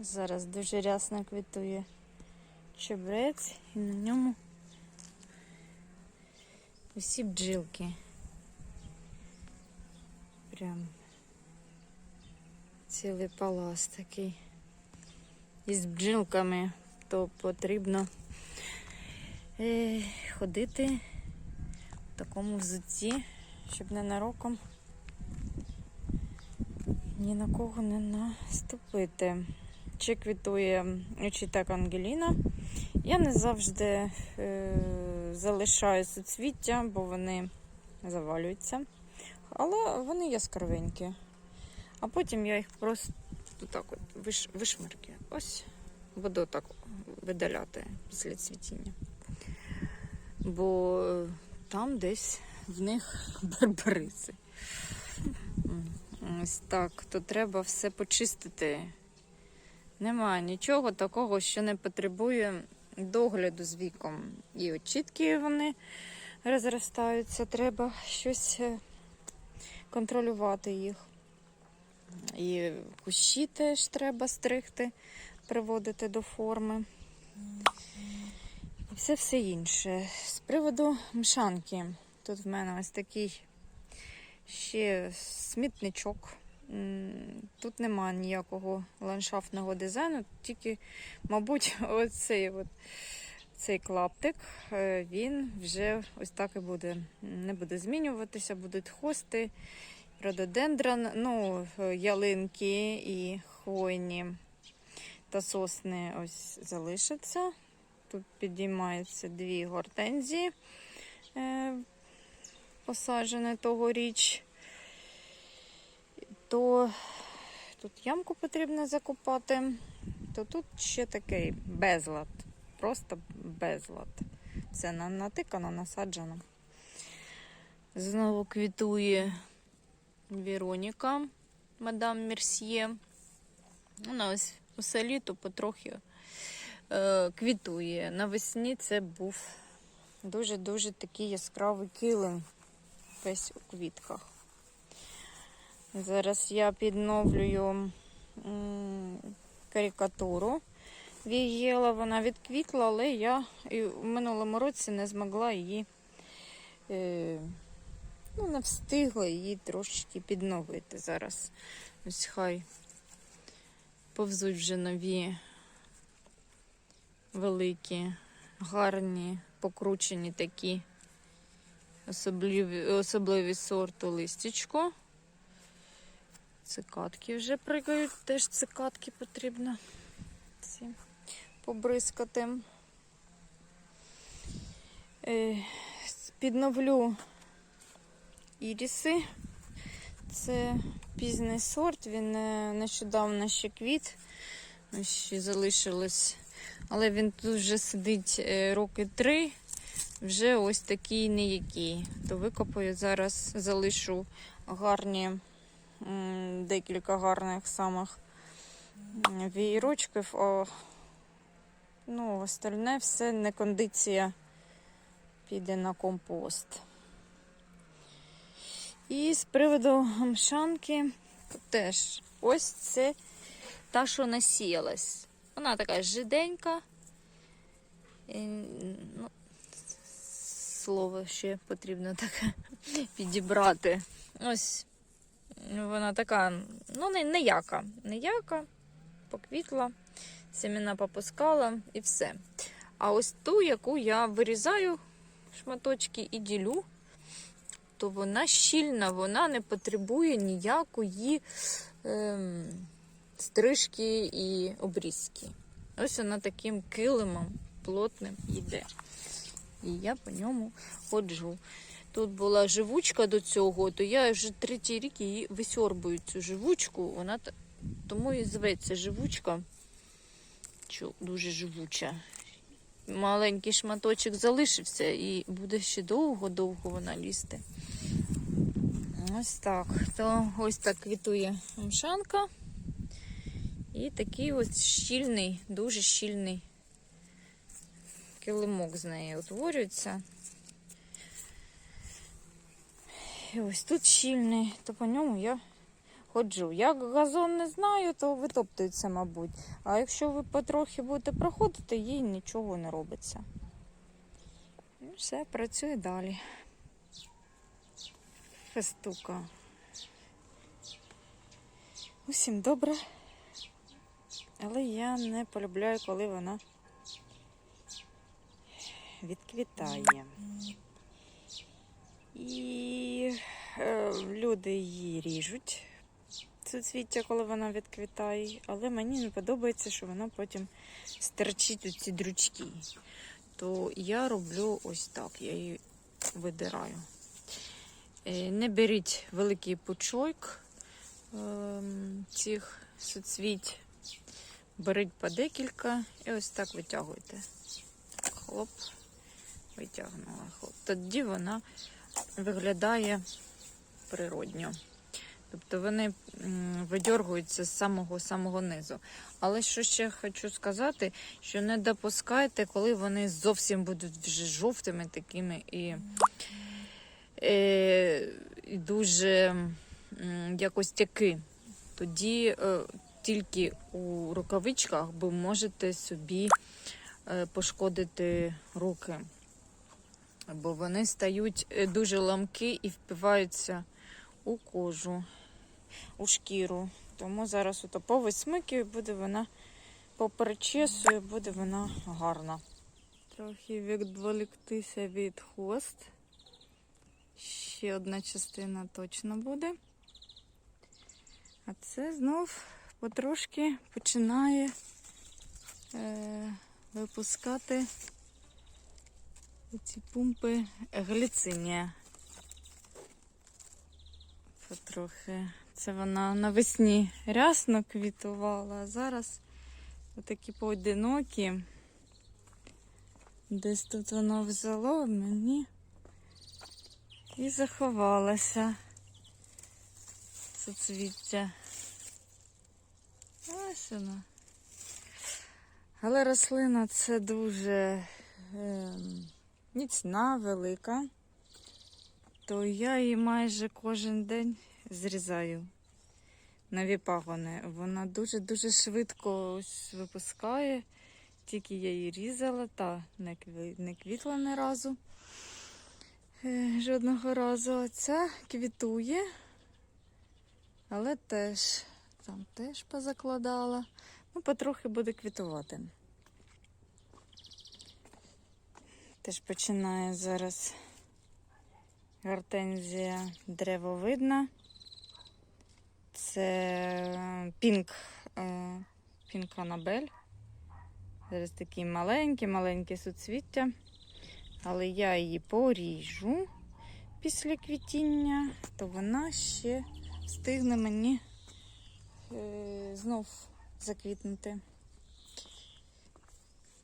Зараз дуже рясно квітує чебрець і на ньому усі бджілки. Прям цілий палас такий. Із бджілками, то потрібно е, ходити в такому взутті, щоб ненароком ні на кого не наступити. Чи квітує чи так Ангеліна. Я не завжди е, залишаю суцвіття, бо вони завалюються. Але вони яскравенькі. А потім я їх просто так от виш, вишмаркую. Ось буду так видаляти після цвітіння. Бо е, там десь в них барбариси. Ось так, то треба все почистити. Немає нічого такого, що не потребує догляду з віком. І очітки вони розростаються, треба щось е, контролювати їх. І кущі теж треба стригти, приводити до форми. І все все інше. З приводу мшанки. Тут в мене ось такий ще смітничок. Тут немає ніякого ландшафтного дизайну, тільки, мабуть, оцей от, цей клаптик, е, він вже ось так і буде. Не буде змінюватися, будуть хости, рододендрон, ну, е, ялинки і хвойні та сосни ось залишаться. Тут підіймаються дві гортензії, е, посаджені тогоріч то тут ямку потрібно закопати, то тут ще такий безлад. Просто безлад. Все натикано, насаджено. Знову квітує Вероніка, мадам Мерсьє. Вона ось усе літо потрохи е, квітує. Навесні це був дуже-дуже такий яскравий килим весь у квітках. Зараз я підновлюю карикатуру Вієла. Вона відквітла, але я в минулому році не змогла її, е, ну, не встигла її трошечки підновити. Зараз ось хай повзуть вже нові великі, гарні, покручені такі особливі, особливі сорту листячко. Цикатки вже пригають, теж цикатки потрібно ці побризкати. Е, Підновлю іріси. Це пізній сорт, він е, нещодавно ще квіт, ще залишилось. Але він тут вже сидить е, роки три, вже ось такий неякий. То викопаю зараз, залишу гарні декілька гарних самих вієрочків. А, ну, остальне все не кондиція піде на компост. І з приводу мшанки теж ось це та, що насіялась. Вона така жиденька. І, ну, слово ще потрібно таке підібрати. Ось вона така, ну, не, неяка. Неяка, поквітла, семена попускала і все. А ось ту, яку я вирізаю шматочки і ділю, то вона щільна, вона не потребує ніякої ем, стрижки і обрізки. Ось вона таким килимом плотним йде. І я по ньому ходжу. Тут була живучка до цього, то я вже третій рік її висьорбую цю живучку. Вона тому і зветься живучка. Що дуже живуча. Маленький шматочок залишився і буде ще довго-довго вона лізти. Ось так. То ось так квітує мшанка. І такий ось щільний, дуже щільний килимок з неї утворюється. І ось тут щільний, то по ньому я ходжу. Як газон не знаю, то витоптується, мабуть. А якщо ви потрохи будете проходити, їй нічого не робиться. Ну, все, працює далі. Фестука. Усім добре. Але я не полюбляю, коли вона відквітає. І е, люди її ріжуть. Суцвіття, коли вона відквітає, але мені не подобається, що вона потім стерчить у ці дрючки. То я роблю ось так, я її видираю. Е, Не беріть великий пучок ем, цих суцвіть. Беріть по декілька і ось так витягуйте. Хлоп, витягнула. Хлоп. Тоді вона виглядає природньо. Тобто вони видьоргуються з самого самого низу. Але що ще хочу сказати, що не допускайте, коли вони зовсім будуть вже жовтими такими і, е, і дуже якось тяки. Тоді е, тільки у рукавичках ви можете собі е, пошкодити руки. Бо вони стають е, дуже ламкі і впиваються у кожу, у шкіру. Тому зараз ото повисмикую, буде вона поперечесую, буде вона гарна. Трохи відволіктися від хвост. Ще одна частина точно буде. А це знов потрошки починає е, випускати ці пумпи гліцинія. Потрохи. Це вона навесні рясно квітувала, а зараз отакі поодинокі. Десь тут воно взяло мені і заховалося соцвіття. Ось вона. Але рослина це дуже е, міцна, велика, то я її майже кожен день зрізаю. Нові пагони. Вона дуже-дуже швидко ось випускає. Тільки я її різала, та не, кві... не квітла ні разу. Е, жодного разу. А ця квітує, але теж там теж позакладала. Ну, потрохи буде квітувати. Теж починає зараз гортензія древовидна. Це пінк, е, пінк Анабель. Зараз такі маленькі-маленькі суцвіття. Але я її поріжу після квітіння, то вона ще встигне мені е, знов заквітнути.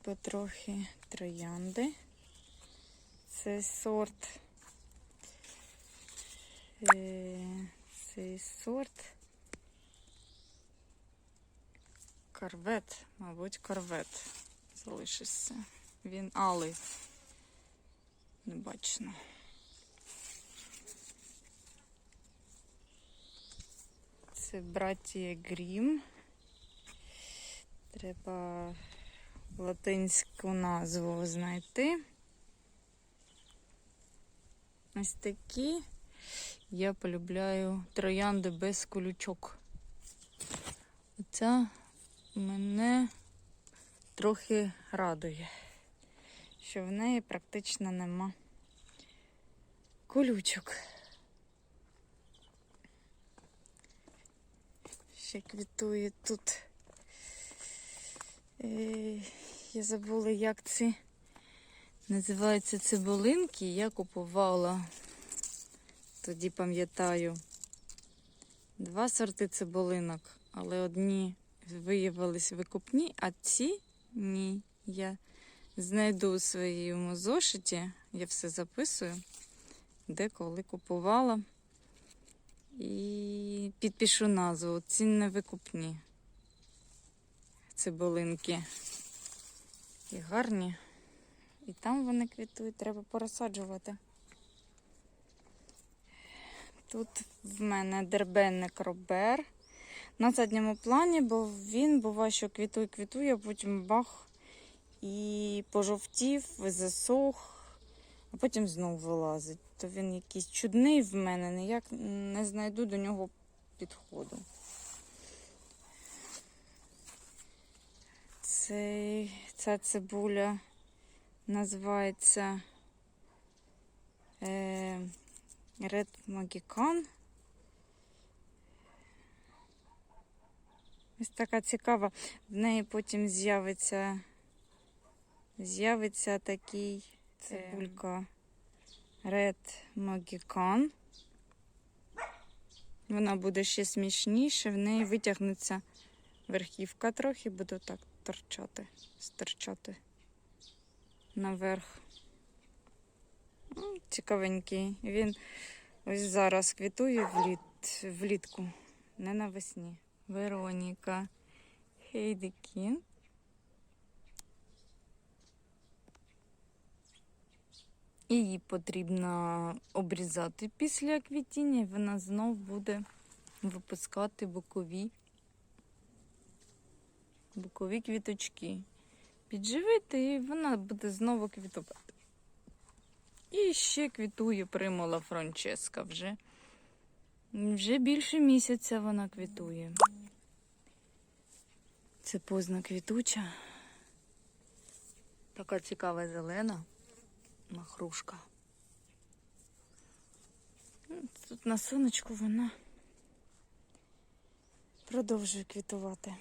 Потрохи троянди. Це сорт. Е, цей сорт. Корвет, мабуть, корвет залишився. Він алий. Не бачно. Це братія Грім. Треба латинську назву знайти. Ось такі. Я полюбляю троянди без колючок. Оця мене трохи радує, що в неї практично нема колючок. Ще квітує тут. Е, я забула, як ці називаються цибулинки. Я купувала, тоді пам'ятаю, два сорти цибулинок, але одні виявились викупні, а ці ні. Я знайду у своєму зошиті, я все записую, де коли купувала. І підпишу назву. Ці викупні цибулинки. І гарні. І там вони квітують, треба порозсаджувати. Тут в мене дербенник робер на задньому плані, бо він буває, що квітує, квітує, а потім бах і пожовтів, засох, а потім знов вилазить. То він якийсь чудний в мене, ніяк не знайду до нього підходу. Цей, ця цибуля називається е, Red Magican. Ось така цікава. В неї потім з'явиться з'явиться такий цибулька Red Magican. Вона буде ще смішніше, в неї витягнеться верхівка трохи, буду так торчати, стирчати наверх. Цікавенький. Він ось зараз квітує вліт, влітку, не навесні. Вероніка Хейдекін. Її потрібно обрізати після квітіння, і вона знов буде випускати бокові, бокові квіточки. Підживити, і вона буде знову квітувати. І ще квітує примула Франческа вже. Вже більше місяця вона квітує. Це позна квітуча. Така цікава зелена махрушка. Ну, Тут на сонечку вона продовжує квітувати.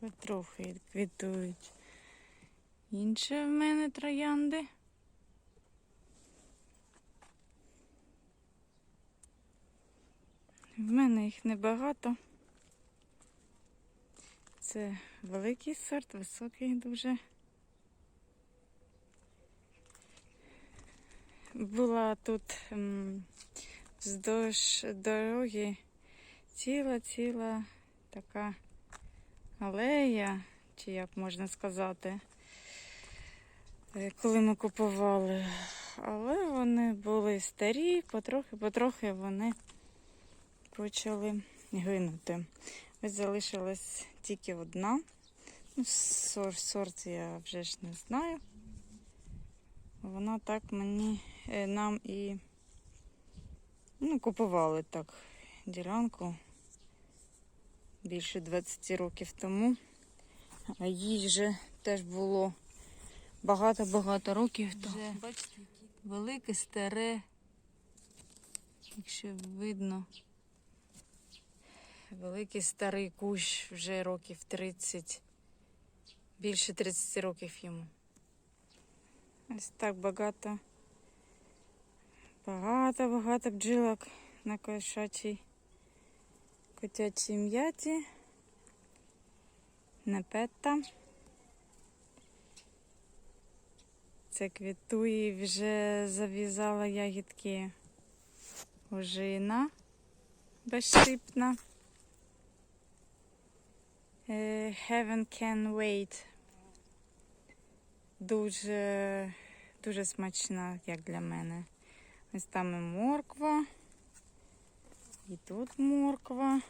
Потрохи квітують. Інші в мене троянди. В мене їх небагато. Це великий сорт, високий дуже. Була тут вздовж дороги ціла-ціла така алея, чи як можна сказати, е, коли ми купували. Але вони були старі, потрохи-потрохи вони почали гинути. Ось залишилась тільки одна. Ну, сор- сорт я вже ж не знаю. Вона так мені е, нам і ну, купували так ділянку більше 20 років тому. А їй вже теж було багато-багато років. То, Вже. бачите, велике, старе, якщо видно. Великий старий кущ вже років 30, більше 30 років йому. Ось так багато, багато-багато бджілок на кошачій котячій м'яті. Непета. Це квітує вже зав'язала ягідки ожина безшипна. Е, Heaven can wait. Дуже, дуже смачна, як для мене. Ось там і морква. І тут морква.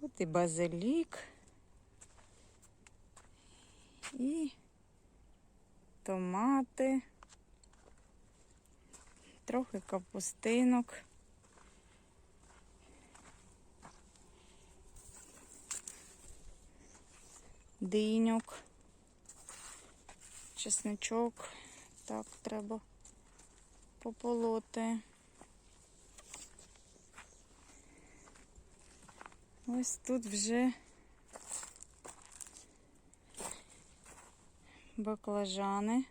Тут і базилік. І томати. Трохи капустинок. Диньок. Чесничок. Так, треба пополоти. Ось тут вже баклажани.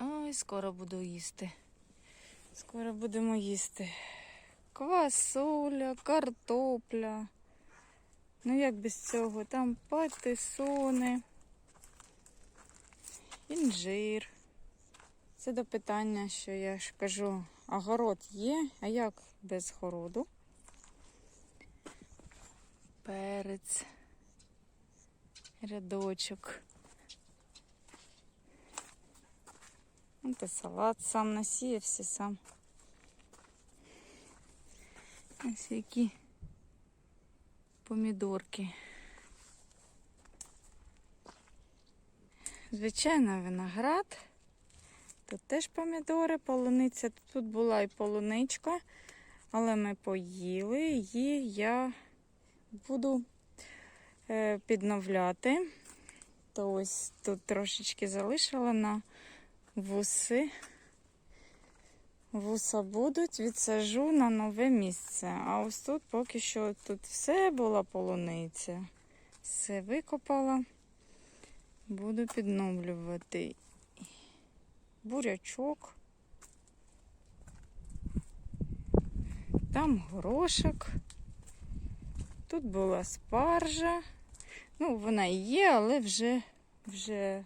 Ой, скоро буду їсти. Скоро будемо їсти. Квасоля, картопля. Ну як без цього? Там патисони, інжир. Це до питання, що я ж кажу, а город є, а як без городу? Перець рядочок. Ось і салат сам насіявся сам. Ось які помідорки. Звичайно, виноград. Тут теж помідори, полуниця. Тут була і полуничка, але ми поїли її я буду е, підновляти. То ось тут трошечки залишила на вуси. Вуса будуть, відсажу на нове місце. А ось тут поки що тут все була полуниця. Все викопала. Буду підновлювати бурячок. Там горошок. Тут була спаржа. Ну, вона і є, але вже, вже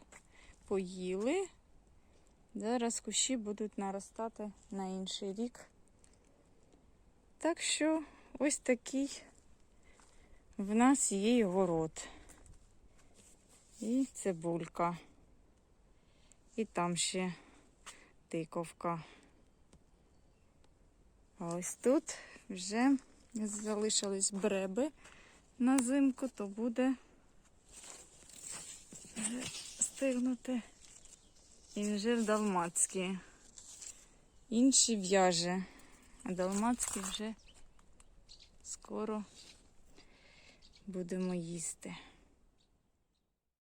поїли. Зараз кущі будуть наростати на інший рік. Так що ось такий в нас є і город. І цибулька. І там ще тиковка. А ось тут вже залишились бреби на зимку, то буде вже стигнути. Інжир далмацький. Інші в'яже. А далмацький вже скоро будемо їсти.